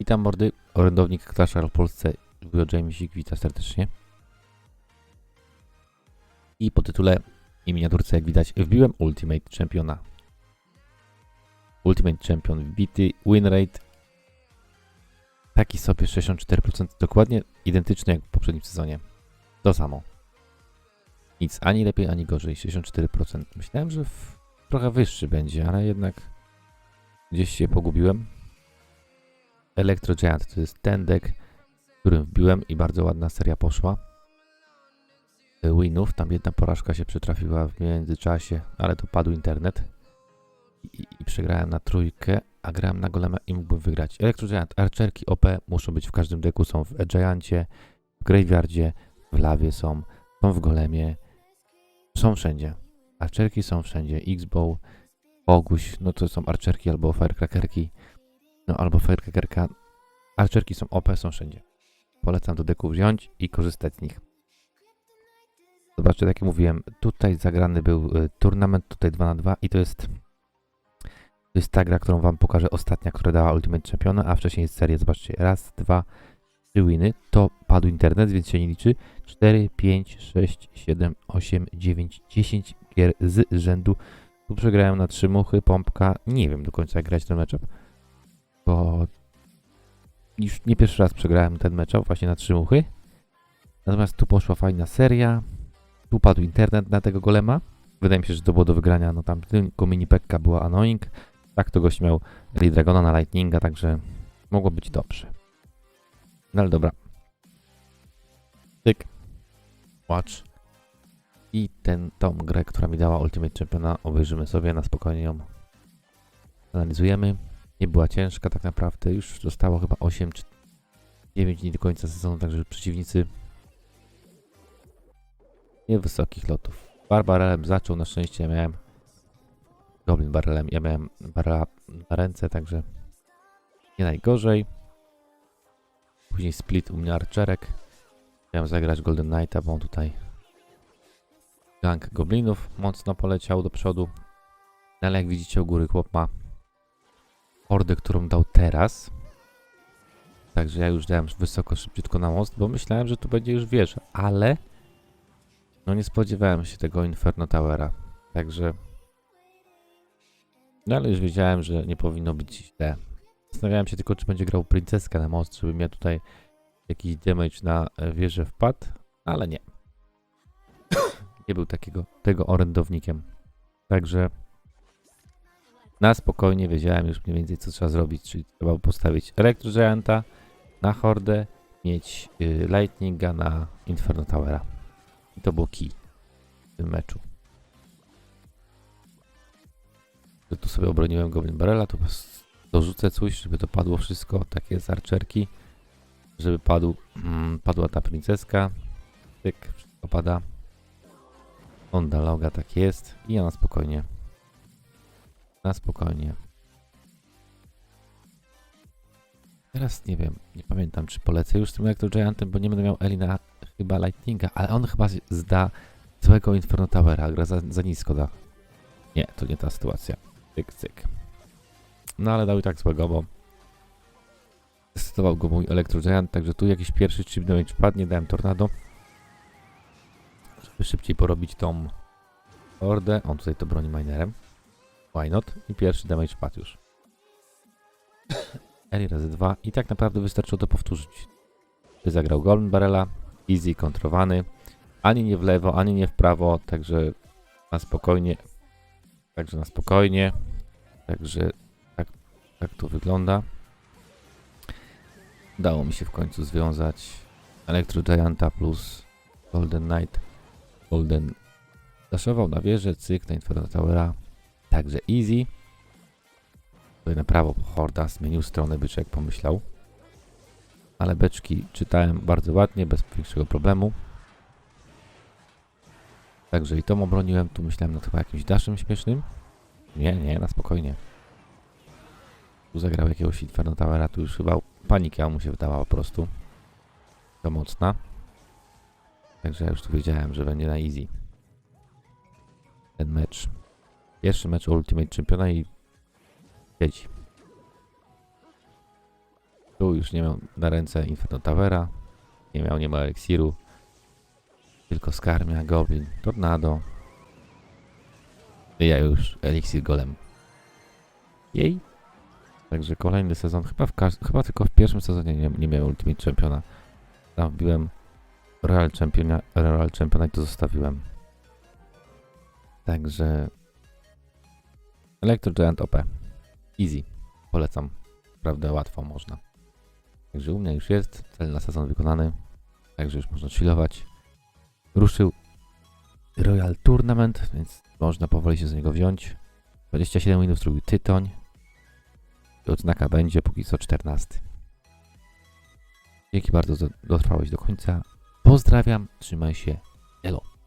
Witam mordy, orędownik Royale w Polsce, Wujo Jamesik, witam serdecznie. I po tytule i miniaturce, jak widać, wbiłem Ultimate Championa. Ultimate Champion wbity, win rate taki sobie 64%, dokładnie identyczny jak w poprzednim sezonie. To samo. Nic ani lepiej, ani gorzej, 64%. Myślałem, że w, trochę wyższy będzie, ale jednak gdzieś się pogubiłem. Electro Giant to jest ten deck, którym wbiłem i bardzo ładna seria poszła. Winów, tam jedna porażka się przytrafiła w międzyczasie, ale to padł internet. I, i przegrałem na trójkę, a grałem na golema i mógłbym wygrać. Electro Giant, archerki OP muszą być w każdym deku, są w Giancie, w Graveyardzie, w Lawie są, są w golemie, są wszędzie. Archerki są wszędzie, X-Bow, Boguś, no to są archerki albo firecrackerki. No albo firecrackerka. Archerki są OP, są wszędzie. Polecam do deku wziąć i korzystać z nich. Zobaczcie, tak jak mówiłem, tutaj zagrany był y, turnament, tutaj 2 na 2 i to jest to jest ta gra, którą wam pokażę ostatnia, która dała Ultimate Championa, a wcześniej jest seria, zobaczcie, raz, dwa, trzy winy, to padł internet, więc się nie liczy, 4, 5, 6, 7, 8, 9, 10 gier z rzędu, tu przegrałem na trzy muchy, pompka, nie wiem do końca jak grać ten bo już nie pierwszy raz przegrałem ten matchup właśnie na trzy muchy. Natomiast tu poszła fajna seria. Tu padł internet na tego golema. Wydaje mi się, że to było do wygrania. No tam tylko mini pekka była annoying. Tak to gość miał Lee Dragona na Lightninga, także mogło być dobrze. No ale dobra. Tyk. Watch. I ten, tą grę, która mi dała Ultimate Championa, obejrzymy sobie na spokojnie ją. Analizujemy. Nie była ciężka tak naprawdę. Już zostało chyba 8 czy 9 dni do końca sezonu, także przeciwnicy niewysokich lotów. Barbarelem zaczął, na szczęście ja miałem Goblin barrelem, ja miałem barrela na ręce, także nie najgorzej. Później split u mnie archerek. Chciałem zagrać Golden Knighta, bo on tutaj gang goblinów mocno poleciał do przodu. Ale jak widzicie u góry chłop ma hordę, którą dał teraz. Także ja już dałem wysoko, szybciutko na most, bo myślałem, że tu będzie już wieża, ale no nie spodziewałem się tego Inferno Towera. Także no ale już wiedziałem, że nie powinno być źle. Zastanawiałem się tylko, czy będzie grał princeska na most, żeby miał tutaj jakiś damage na e, wieżę wpadł, ale nie. nie był takiego, tego orędownikiem. Także na spokojnie wiedziałem już mniej więcej co trzeba zrobić, czyli trzeba postawić Electro Gianta na hordę, mieć y, Lightninga na Inferno Towera. I to był key w tym meczu. Tu sobie obroniłem Goblin Barrela, tu dorzucę coś, żeby to padło wszystko, takie z żeby padł, mm, padła ta princeska, tyk, wszystko pada. Onda loga, tak jest i ja na spokojnie na spokojnie. Teraz nie wiem, nie pamiętam czy polecę już z tym Electro Giantem, bo nie będę miał Eli na chyba Lightninga, ale on chyba zda złego Inferno Towera, gra za, za nisko da. Nie, to nie ta sytuacja. Cyk, cyk. No ale dał i tak złego, bo zdecydował go mój Electro Giant, także tu jakiś pierwszy chip damage padnie, dałem Tornado. Żeby szybciej porobić tą hordę. On tutaj to broni minerem. Why not? I pierwszy damage padł już. Eli razy dwa i tak naprawdę wystarczyło to powtórzyć. Ty zagrał Golden Barrela, easy kontrowany, ani nie w lewo, ani nie w prawo, także na spokojnie, także na spokojnie, także tak, tak to wygląda. Udało mi się w końcu związać Electro Gianta plus Golden Knight. Golden daszował na wieżę, cyk na Inferno Towera, Także easy. Tutaj na prawo horda zmienił stronę byczek, pomyślał. Ale beczki czytałem bardzo ładnie, bez większego problemu. Także i tą obroniłem. Tu myślałem nad chyba jakimś daszem śmiesznym. Nie, nie, na spokojnie. Tu zagrał jakiegoś Inferno Towera, tu już chyba panika mu się wydała po prostu. To mocna. Także ja już tu wiedziałem, że będzie na easy. Ten mecz. Pierwszy mecz Ultimate Championa i siedzi. Tu już nie miał na ręce Inferno Towera. Nie miał, nie ma eliksiru. Tylko Skarmia, Goblin, Tornado. I ja już eliksir golem. Jej. Także kolejny sezon, chyba, w chyba tylko w pierwszym sezonie nie, nie miałem Ultimate Championa. Tam wbiłem Royal Championa, Royal Championa i to zostawiłem. Także Electro Giant OP. Easy. Polecam. Naprawdę łatwo można. Także u mnie już jest. Cel na sezon wykonany. Także już można chillować. Ruszył Royal Tournament, więc można powoli się z niego wziąć. 27 minut zrobił Tytoń. Odznaka będzie póki co 14. Dzięki bardzo, że dotrwałeś do końca. Pozdrawiam, trzymaj się. Elo.